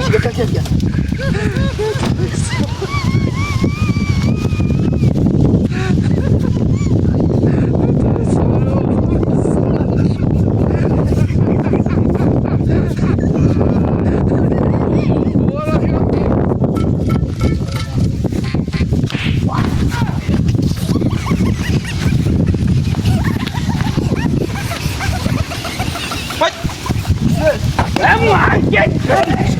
Мишка, как я? Come on, get ready!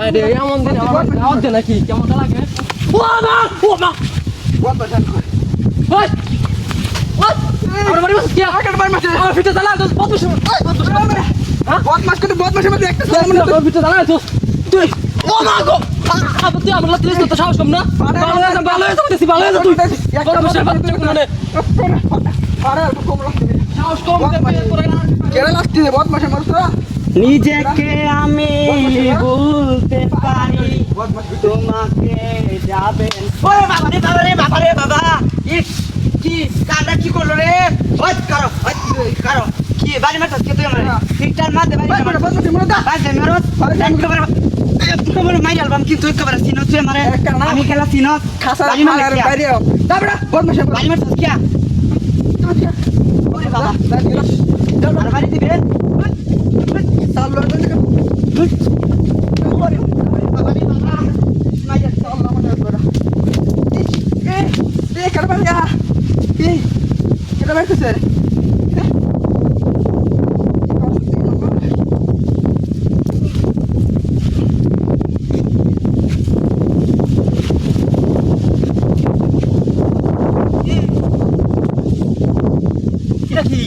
আরে এমন দিন আমার দাওয়াত দে নাকি কেমন লাগে? ও মা ও মা বদমাস ওই ওই আমার বাড়ি বসে কি? আমার ফিটে তো বদমাস করতে বদমাসের মধ্যে একটা আমার ফিটে দালা তো তুই। ও মা গো! আবে তুই আমার লাতিস তো সাহস কম না ভালো হয়ে যা ভালো হয়ে যা বলতেছি ভালো হয়ে যা তুই। বড় বসে বাচ্চা কোনে আরে অল্প কম লাগছে সাহস কম তোরা লাগছে তোরা নিজেকে আমি বলতে পারি। তোমাকে যাবেন ওরে বাবা রে বাবা রে বাবা রে বাবা। কি কামড়া কি করল রে? ওই করো ওই কারও কি বাড়ি মারতাস কে তুই আমার? ঠিকঠাক মারতে বাড়ি মার বদমাসের মনে দা বাড়ি মেরো। একেবারে একেবারে মাই আলবাম কিন্তু একেবারে সিনো তুই আমারে। আমি খেলা সিনো। খাসা বাড়ি মার বাইরে বাড়ি কি ওরে বাবা। বাড়ি বোকা লাগতেছে এটা কি